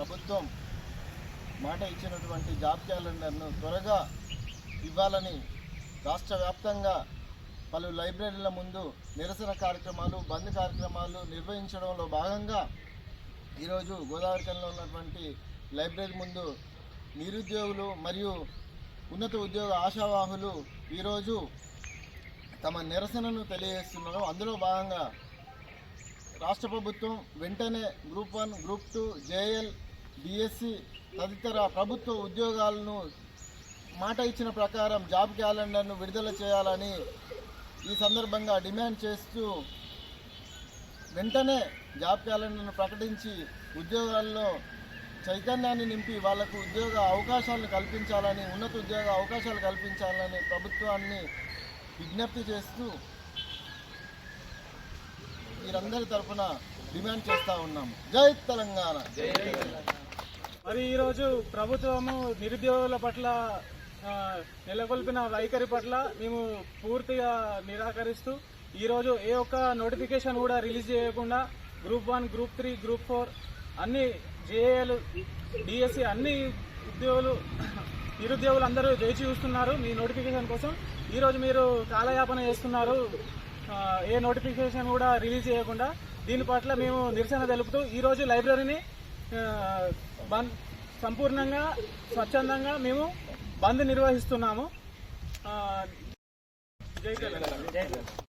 ప్రభుత్వం మాట ఇచ్చినటువంటి జాబ్ క్యాలెండర్ను త్వరగా ఇవ్వాలని రాష్ట్ర వ్యాప్తంగా పలు లైబ్రరీల ముందు నిరసన కార్యక్రమాలు బంద్ కార్యక్రమాలు నిర్వహించడంలో భాగంగా ఈరోజు గోదావరి గోదావరికంలో ఉన్నటువంటి లైబ్రరీ ముందు నిరుద్యోగులు మరియు ఉన్నత ఉద్యోగ ఆశావాహులు ఈరోజు తమ నిరసనను తెలియజేస్తున్నారు. అందులో భాగంగా రాష్ట్ర ప్రభుత్వం వెంటనే group one group two JL DSC తదితర ప్రభుత్వ ఉద్యోగాలను మాట ఇచ్చిన ప్రకారం జాబ్ క్యాలెండర్ను విడుదల చేయాలని ఈ సందర్భంగా డిమాండ్ చేస్తూ వెంటనే జాబ్ క్యాలెండర్ను ప్రకటించి ఉద్యోగాల్లో చైతన్యాన్ని నింపి వాళ్ళకు ఉద్యోగ అవకాశాలను కల్పించాలని ఉన్నత ఉద్యోగ అవకాశాలు కల్పించాలని ప్రభుత్వాన్ని విజ్ఞప్తి చేస్తూ వీరందరి తరఫున డిమాండ్ చేస్తూ ఉన్నాము. జై తెలంగాణ. మరి ఈరోజు ప్రభుత్వము నిరుద్యోగుల పట్ల నెలకొల్పిన వైఖరి పట్ల మేము పూర్తిగా నిరాకరిస్తూ ఈరోజు ఏ ఒక్క నోటిఫికేషన్ కూడా రిలీజ్ చేయకుండా group one group three group four అన్ని జేఏలు డిఎస్సి అన్ని ఉద్యోగులు నిరుద్యోగులు అందరూ వేచి చూస్తున్నారు మీ నోటిఫికేషన్ కోసం. ఈరోజు మీరు కాలయాపన చేస్తున్నారు. ఏ నోటిఫికేషన్ కూడా రిలీజ్ చేయకుండా దీని పట్ల మేము నిరసన తెలుపుతూ ఈరోజు లైబ్రరీని బంద్ సంపూర్ణంగా స్వచ్ఛందంగా మేము బంద్ నిర్వహిస్తున్నాము. ఆ, జై తెలంగాణ